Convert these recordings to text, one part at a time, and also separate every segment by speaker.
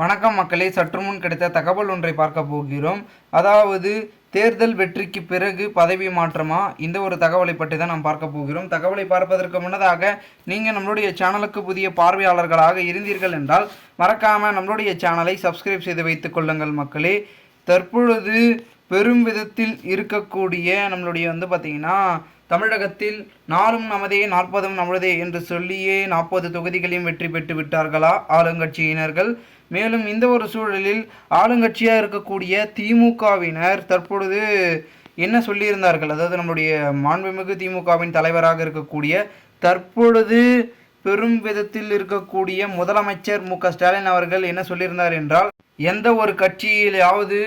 Speaker 1: வணக்கம் மக்களே சற்று முன் கிடைத்த தகவல் ஒன்றை பார்க்க போகிறோம். அதாவது தேர்தல் வெற்றிக்கு பிறகு பதவி மாற்றமா? இந்த ஒரு தகவலை பற்றி தான் நாம் பார்க்க போகிறோம். தகவலை பார்ப்பதற்கு முன்னதாக நீங்கள் நம்மளுடைய சேனலுக்கு புதிய பார்வையாளர்களாக இருந்தீர்கள் என்றால் மறக்காமல் நம்மளுடைய சேனலை சப்ஸ்கிரைப் செய்து வைத்துக் கொள்ளுங்கள் மக்களே. தற்பொழுது பெரும் விதத்தில் இருக்கக்கூடிய நம்மளுடைய வந்து பார்த்திங்கன்னா தமிழகத்தில் நாளும் நமதே நாற்பதும் நமதே என்று சொல்லியே நாற்பது தொகுதிகளையும் வெற்றி பெற்று விட்டார்களா? ஆளுங்கட்சியினர்கள். மேலும் இந்த ஒரு சூழலில் ஆளுங்கட்சியாக இருக்கக்கூடிய திமுகவினர் தற்பொழுது என்ன சொல்லியிருந்தார்கள்? அதாவது நம்முடைய மாண்புமிகு திமுகவின் தலைவராக இருக்கக்கூடிய தற்பொழுது பெரும் விதத்தில் இருக்கக்கூடிய முதலமைச்சர் மு க ஸ்டாலின் அவர்கள் என்ன சொல்லியிருந்தார் என்றால் எந்த ஒரு கட்சியிலாவது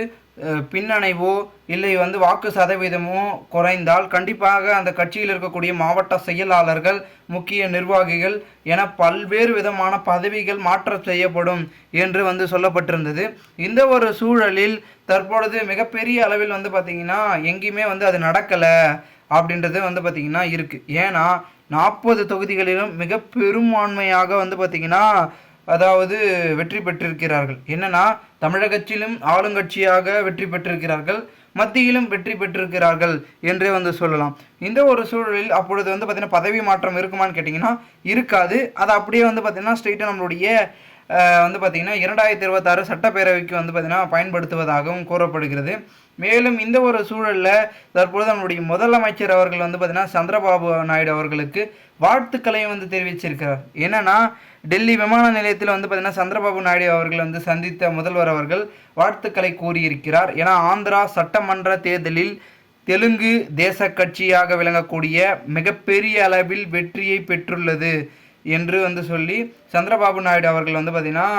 Speaker 1: பின்னணைவோ இல்லை வந்து வாக்கு சதவீதமோ குறைந்தால் கண்டிப்பாக அந்த கட்சியில் இருக்கக்கூடிய மாவட்ட செயலாளர்கள் முக்கிய நிர்வாகிகள் என பல்வேறு விதமான பதவிகள் மாற்றம் செய்யப்படும் என்று வந்து சொல்லப்பட்டிருந்தது. இந்த ஒரு சூழலில் தற்பொழுது மிகப்பெரிய அளவில் வந்து பார்த்திங்கன்னா எங்கேயுமே வந்து அது நடக்கலை அப்படின்றது வந்து பார்த்திங்கன்னா இருக்குது ஏன்னா நாற்பது தொகுதிகளிலும் மிக பெரும்பான்மையாக வந்து பார்த்திங்கன்னா அதாவது வெற்றி பெற்றிருக்கிறார்கள். என்னன்னா தமிழகத்திலும் ஆளுங்கட்சியாக வெற்றி பெற்றிருக்கிறார்கள் மத்தியிலும் வெற்றி பெற்றிருக்கிறார்கள் என்றே வந்து சொல்லலாம். இந்த ஒரு சூழலில் அப்பொழுது வந்து பார்த்திங்கன்னா பதவி மாற்றம் இருக்குமான்னு கேட்டிங்கன்னா இருக்காது. அது அப்படியே வந்து பார்த்திங்கன்னா ஸ்ட்ரெயிட்டாக நம்மளுடைய வந்து பார்த்திங்கன்னா இரண்டாயிரத்தி இருபத்தாறு சட்டப்பேரவைக்கு வந்து பார்த்திங்கன்னா பயன்படுத்துவதாகவும் கூறப்படுகிறது. மேலும் இந்த ஒரு சூழலில் தற்பொழுது நம்முடைய முதலமைச்சர் அவர்கள் வந்து பார்த்திங்கன்னா சந்திரபாபு நாயுடு அவர்களுக்கு வாழ்த்துக்களையும் வந்து தெரிவிச்சிருக்கிறார். என்னன்னா டெல்லி விமான நிலையத்தில் வந்து பார்த்திங்கன்னா சந்திரபாபு நாயுடு அவர்கள் வந்து சந்தித்த முதல்வர் அவர்கள் வாழ்த்துக்களை கூறியிருக்கிறார். ஏன்னா ஆந்திரா சட்டமன்ற தேர்தலில் தெலுங்கு தேச கட்சியாக விளங்கக்கூடிய மிகப்பெரிய அளவில் வெற்றியை பெற்றுள்ளது. என்று வந்து சொல்லி சந்திரபாபு நாயுடு அவர்கள் வந்து பார்த்திங்கன்னா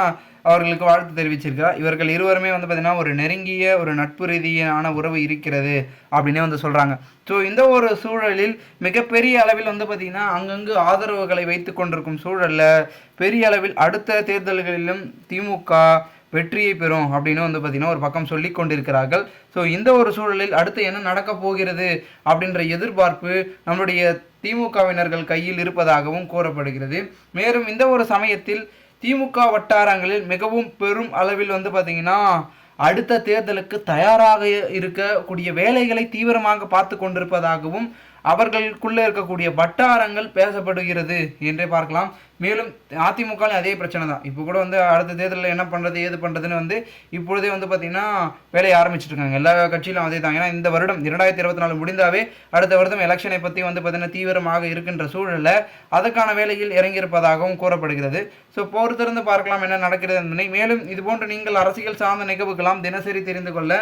Speaker 1: அவர்களுக்கு வாழ்த்து தெரிவிச்சிருக்கிறார். இவர்கள் இருவருமே வந்து பார்த்திங்கன்னா ஒரு நெருங்கிய ஒரு நட்பு ரீதியான உறவு இருக்கிறது அப்படின்னே வந்து சொல்கிறாங்க ஸோ இந்த ஒரு சூழலில் மிகப்பெரிய அளவில் வந்து பார்த்திங்கன்னா அங்கங்கு ஆதரவுகளை வைத்து கொண்டிருக்கும் சூழலில் பெரிய அளவில் அடுத்த தேர்தல்களிலும் திமுக வெற்றியை பெறும் அப்படின்னு வந்து பார்த்திங்கன்னா ஒரு பக்கம் சொல்லி கொண்டிருக்கிறார்கள். ஸோ இந்த ஒரு சூழலில் அடுத்து என்ன நடக்கப் போகிறது அப்படின்ற எதிர்பார்ப்பு நம்மளுடைய திமுகவினர்கள் கையில் இருப்பதாகவும் கூறப்படுகிறது. மேலும் இந்த ஒரு சமயத்தில் திமுக வட்டாரங்களில் மிகவும் பெரும் அளவில் வந்து பார்த்திங்கன்னா அடுத்த தேர்தலுக்கு தயாராக இருக்கக்கூடிய வேலைகளை தீவிரமாக பார்த்து கொண்டிருப்பதாகவும் அவர்களுக்குள்ளே இருக்கக்கூடிய வட்டாரங்கள் பேசப்படுகிறது என்றே பார்க்கலாம். மேலும் அதிமுக அதே பிரச்சனை தான். இப்போ கூட வந்து அடுத்த தேர்தலில் என்ன பண்ணுறது ஏது பண்ணுறதுன்னு வந்து இப்பொழுதே வந்து பார்த்திங்கன்னா வேலையை ஆரம்பிச்சிட்டிருக்காங்க எல்லா கட்சியிலும் அதே தான். ஏன்னா இந்த வருடம் இரண்டாயிரத்தி இருபத்தி நாலு முடிந்தாவே அடுத்த வருடம் எலெக்ஷனை பற்றி வந்து பார்த்திங்கன்னா தீவிரமாக இருக்கின்ற சூழலில் அதற்கான வேலையில் இறங்கியிருப்பதாகவும் கூறப்படுகிறது. ஸோ பொறுத்திருந்து பார்க்கலாம் என்ன நடக்கிறது என்பதை. மேலும் இதுபோன்று நீங்கள் அரசியல் சார்ந்த நிகழ்வுகளாம் தினசரி தெரிந்து கொள்ள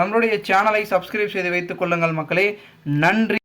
Speaker 1: நம்மளுடைய சேனலை சப்ஸ்கிரைப் செய்து வைத்துக் கொள்ளுங்கள் மக்களே. நன்றி.